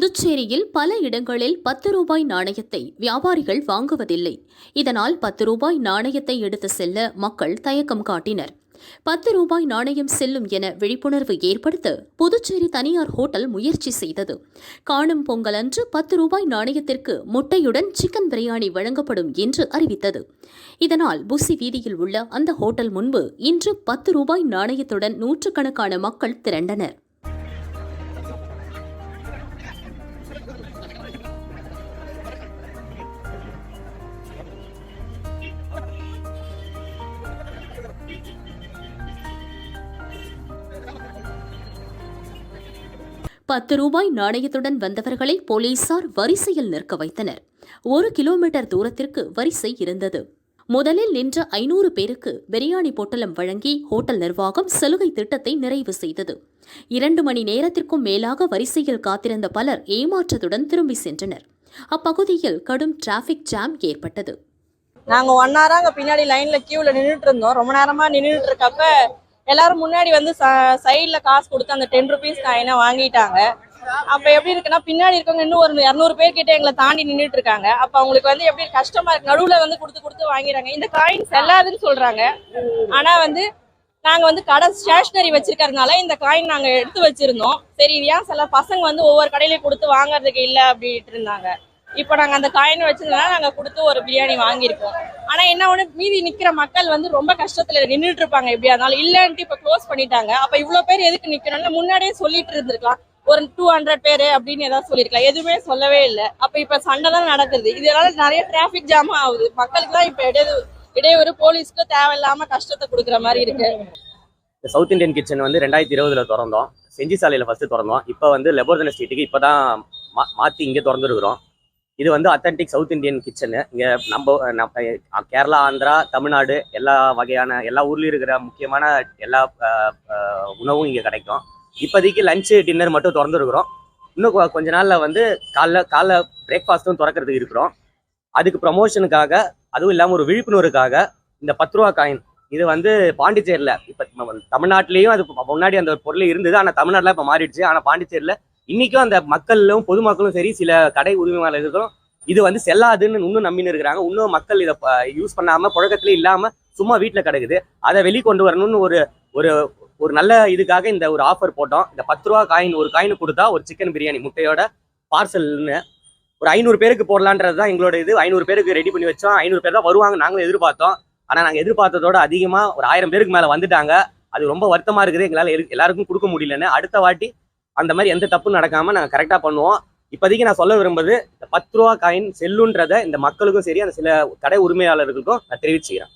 புதுச்சேரியில் பல இடங்களில் பத்து ரூபாய் நாணயத்தை வியாபாரிகள் வாங்குவதில்லை. இதனால் பத்து ரூபாய் நாணயத்தை எடுத்து செல்ல மக்கள் தயக்கம் காட்டினர். பத்து ரூபாய் நாணயம் செல்லும் என விழிப்புணர்வு ஏற்படுத்த புதுச்சேரி தனியார் ஹோட்டல் முயற்சி செய்தது. காணும் பொங்கல் அன்று பத்து ரூபாய் நாணயத்திற்கு முட்டையுடன் சிக்கன் பிரியாணி வழங்கப்படும் என்று அறிவித்தது. இதனால் புசி வீதியில் உள்ள அந்த ஹோட்டல் முன்பு இன்று பத்து ரூபாய் நாணயத்துடன் நூற்றுக்கணக்கான மக்கள் திரண்டனர். பத்து ரூபாய் நாணயத்துடன் வந்தவர்களை போலீசார் வரிசையில் நிற்க வைத்தனர். ஒரு கிலோமீட்டர் தூரத்திற்கு வரிசை இருந்தது. முதலில் நின்ற ஐநூறு பேருக்கு பிரியாணி பொட்டலம் வழங்கி ஹோட்டல் நிர்வாகம் சலுகை திட்டத்தை நிறைவு செய்தது. இரண்டு மணி நேரத்திற்கும் மேலாக வரிசையில் காத்திருந்த பலர் ஏமாற்றத்துடன் திரும்பி சென்றனர். அப்பகுதியில் கடும் டிராஃபிக் ஜாம் ஏற்பட்டது. நாங்க ஒன் ஹவராக பின்னாடி லைன்ல கியூல நின்றுட்டு இருந்தோம். ரொம்ப நேரமா நின்றுட்டு இருக்கப்ப எல்லாரும் முன்னாடி வந்து சைடுல காசு கொடுத்து அந்த டென் ருபீஸ் காயினை வாங்கிட்டாங்க. அப்ப எப்படி இருக்குன்னா பின்னாடி இருக்கவங்க இன்னும் ஒரு இரநூறு பேர் கிட்ட எங்களை தாண்டி நின்னுட்டு இருக்காங்க அப்ப அவங்களுக்கு வந்து எப்படி கஷ்டமா இருக்கு நடுவுல வந்து கொடுத்து கொடுத்து வாங்கிடுறாங்க. இந்த காயின் செல்லாதுன்னு சொல்றாங்க. ஆனா வந்து நாங்க வந்து கடை ஸ்டேஷனரி வச்சிருக்கறதுனால இந்த காயின் நாங்க எடுத்து வச்சிருந்தோம். சரி இது ஏன் சில பசங்க வந்து ஒவ்வொரு கடையிலயும் கொடுத்து வாங்குறதுக்கு இல்ல அப்படின்ட்டு இருந்தாங்க. இப்போ நாங்க அந்த காயின் வச்சிருந்தோம்னா நாங்க கொடுத்து ஒரு பிரியாணி வாங்கியிருக்கோம். ஆனா என்ன ஒண்ணு மீதி நிக்கிற மக்கள் வந்து ரொம்ப கஷ்டத்துல நின்றுட்டு இருப்பாங்க எப்படியா இருந்தாலும். இல்லன்ட்டு இப்ப க்ளோஸ் பண்ணிட்டாங்க. அப்ப இவ்வளவு பேர் எதுக்கு நிக்கணும்னு முன்னாடியே சொல்லிட்டு இருந்திருக்கலாம். ஒரு டூ ஹண்ட்ரட் பேரு அப்படின்னு ஏதாவது சொல்லிருக்கலாம் எதுவுமே சொல்லவே இல்லை. அப்ப இப்ப சண்டை தான் நடக்குது. இதனால நிறைய டிராபிக் ஜாம் ஆகுது. மக்களுக்கு தான் இப்ப இடையே இடையூறு போலீஸ்க்கு தேவையில்லாம கஷ்டத்தை கொடுக்குற மாதிரி இருக்கு. சவுத் இந்தியன் கிச்சன் வந்து ரெண்டாயிரத்தி இருபதுல திறந்தோம். செஞ்சி சாலையில் ஃபர்ஸ்ட் திறந்தோம். இப்போ வந்து லெபோர்தன ஸ்ட்ரீட்டுக்கு இப்போ தான் மா மாற்றி இங்கே திறந்துருக்குறோம். இது வந்து அத்தன்டிக் சவுத் இந்தியன் கிச்சனு இங்கே நம்ம நம்ம கேரளா ஆந்திரா தமிழ்நாடு எல்லா வகையான எல்லா ஊர்லேயும் இருக்கிற முக்கியமான எல்லா உணவும் இங்கே கிடைக்கும். இப்போதைக்கு லஞ்சு டின்னர் மட்டும் திறந்துருக்குறோம். இன்னும் கொஞ்ச நாளில் வந்து காலைல காலைல பிரேக்ஃபாஸ்ட்டும் திறக்கிறதுக்கு இருக்கிறோம். அதுக்கு ப்ரமோஷனுக்காக அதுவும் இல்லாமல் ஒரு விழிப்புணர்வுக்காக இந்த பத்து ரூபா காயின் இது வந்து பாண்டிச்சேரியில் இப்போ தமிழ்நாட்டிலையும் அது முன்னாடி அந்த பொருள் இருந்தது ஆனால் தமிழ்நாட்டில் இப்போ மாறிடுச்சு. ஆனால் பாண்டிச்சேரியில் இன்னைக்கும் அந்த மக்களும் பொதுமக்களும் சரி சில கடை உரிமையாளர்களும் இது வந்து செல்லாதுன்னு இன்னும் நம்பின்னு இருக்கிறாங்க. இன்னும் மக்கள் இதை யூஸ் பண்ணாம புழக்கத்துல இல்லாம சும்மா வீட்டில் கிடக்குது. அதை வெளிக்கொண்டு வரணும்னு ஒரு ஒரு ஒரு நல்ல இதுக்காக இந்த ஒரு ஆஃபர் போட்டோம். இந்த பத்து ரூபா காயின் ஒரு காயின் கொடுத்தா ஒரு சிக்கன் பிரியாணி முட்டையோட பார்சல்னு ஒரு ஐநூறு பேருக்கு போடலான்றது தான் எங்களோட இது. ஐநூறு பேருக்கு ரெடி பண்ணி வச்சோம். ஐநூறு பேர் தான் வருவாங்க. நாங்களும் எதிர்பார்த்தோம். ஆனால் நாங்கள் எதிர்பார்த்ததோட அதிகமாக ஒரு ஆயிரம் பேருக்கு மேலே வந்துட்டாங்க. அது ரொம்ப வருத்தமாக இருக்குது. எங்களால் எரு- எல்லாருக்கும் கொடுக்க முடியலன்னு அடுத்த வாட்டி அந்த மாதிரி எந்த தப்பும் நடக்காமல் நாங்கள் கரெக்டாக பண்ணுவோம். இப்போதைக்கு நான் சொல்ல விரும்புது இந்த பத்து ரூபா காயின் செல்லுன்றதை இந்த மக்களுக்கும் சரி அந்த சில கடை உரிமையாளர்களுக்கும் நான் தெரிவிச்சுக்கிறேன்.